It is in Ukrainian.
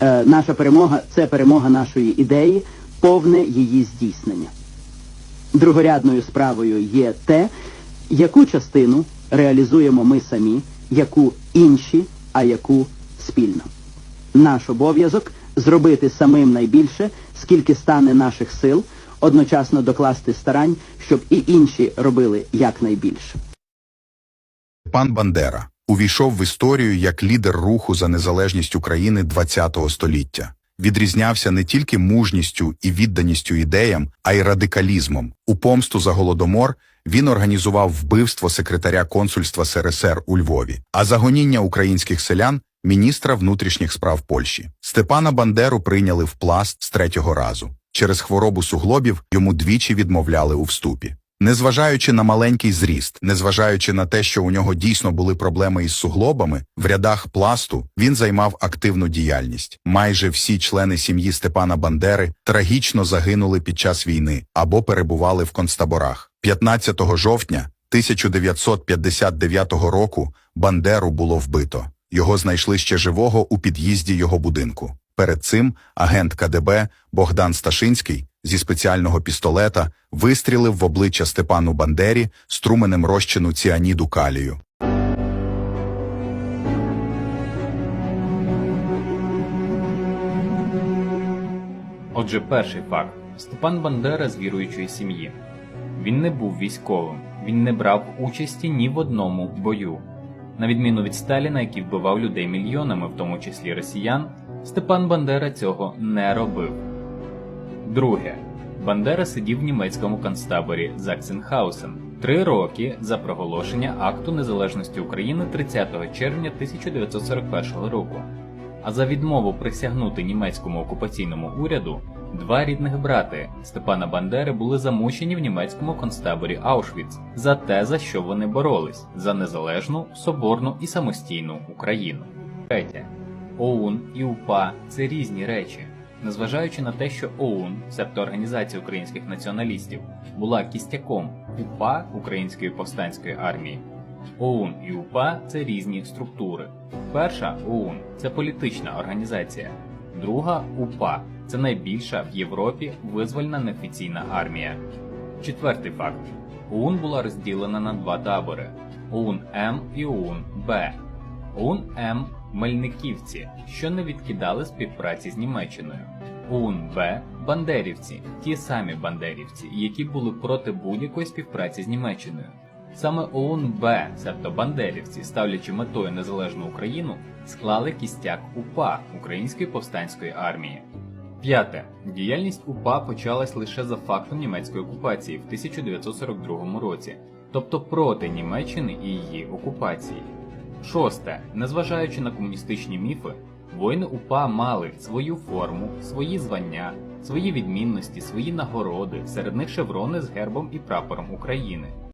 Е, наша перемога це перемога нашої ідеї, повне її здійснення. Другорядною справою є те, яку частину реалізуємо ми самі, яку інші, а яку спільно. Наш обов'язок зробити самим найбільше, скільки стане наших сил, одночасно докласти старань, щоб і інші робили якнайбільше. Пан Бандера увійшов в історію як лідер руху за незалежність України ХХ століття. Відрізнявся не тільки мужністю і відданістю ідеям, а й радикалізмом. У помсту за голодомор він організував вбивство секретаря консульства СРСР у Львові, а за гоніння українських селян міністра внутрішніх справ Польщі. Степана Бандеру прийняли в пласт з третього разу. Через хворобу суглобів йому двічі відмовляли у вступі. Незважаючи на маленький зріст, незважаючи на те, що у нього дійсно були проблеми із суглобами, в рядах пласту він займав активну діяльність. Майже всі члени сім'ї Степана Бандери трагічно загинули під час війни або перебували в концтаборах. 15 жовтня 1959 року Бандеру було вбито. Його знайшли ще живого у під'їзді його будинку. Перед цим агент КДБ Богдан Сташинський зі спеціального пістолета вистрілив в обличчя Степану Бандері струменем розчину ціаніду калію. Отже, перший факт: Степан Бандера з віруючої сім'ї. Він не був військовим, він не брав участі ні в одному бою. На відміну від Сталіна, який вбивав людей мільйонами, в тому числі росіян, Степан Бандера цього не робив. Друге. Бандера сидів в німецькому концтаборі Заксенхаусен три роки за проголошення акту незалежності України 30 червня 1941 року. А за відмову присягнути німецькому окупаційному уряду два рідних брати Степана Бандери були замучені в німецькому концтаборі Аушвіц за те, за що вони боролись за незалежну, соборну і самостійну Україну. Третє. ОУН і УПА це різні речі. Незважаючи на те, що ОУН, себто Організація українських націоналістів, була кістяком УПА Української повстанської армії, ОУН і УПА це різні структури. Перша ОУН це політична організація, друга УПА це найбільша в Європі визвольна неофіційна армія. Четвертий факт: ОУН була розділена на два табори: ОУН М і ОУН Б. ОУН М Мельниківці, що не відкидали співпраці з Німеччиною. ОУН Б Бандерівці, ті самі бандерівці, які були проти будь-якої співпраці з Німеччиною. Саме ОУН Б, себто бандерівці, ставлячи метою незалежну Україну, склали кістяк УПА Української повстанської армії. П'яте. Діяльність УПА почалась лише за фактом німецької окупації в 1942 році, тобто проти Німеччини і її окупації. Шосте. Незважаючи на комуністичні міфи, воїни УПА мали свою форму, свої звання, свої відмінності, свої нагороди, серед них шеврони з гербом і прапором України.